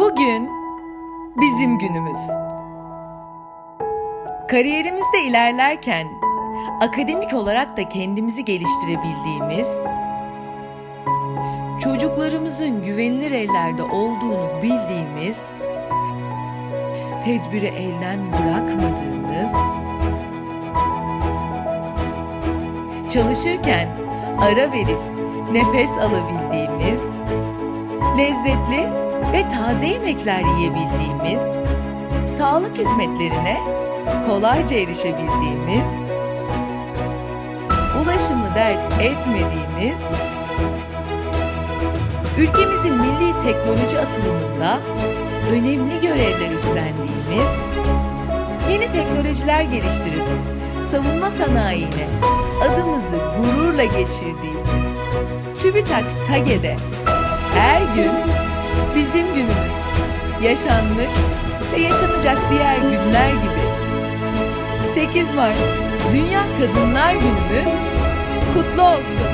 Bugün bizim günümüz. Kariyerimizde ilerlerken akademik olarak da kendimizi geliştirebildiğimiz, çocuklarımızın güvenilir ellerde olduğunu bildiğimiz, tedbiri elden bırakmadığımız, çalışırken ara verip nefes alabildiğimiz, lezzetli ve taze yemekler yiyebildiğimiz, sağlık hizmetlerine kolayca erişebildiğimiz, ulaşımı dert etmediğimiz, ülkemizin milli teknoloji atılımında önemli görevler üstlendiğimiz, yeni teknolojiler geliştirip savunma sanayine adımızı gururla geçirdiğimiz TÜBİTAK SAGE'de her gün bizim günümüz. Yaşanmış ve yaşanacak diğer günler gibi. 8 Mart Dünya Kadınlar Günümüz kutlu olsun.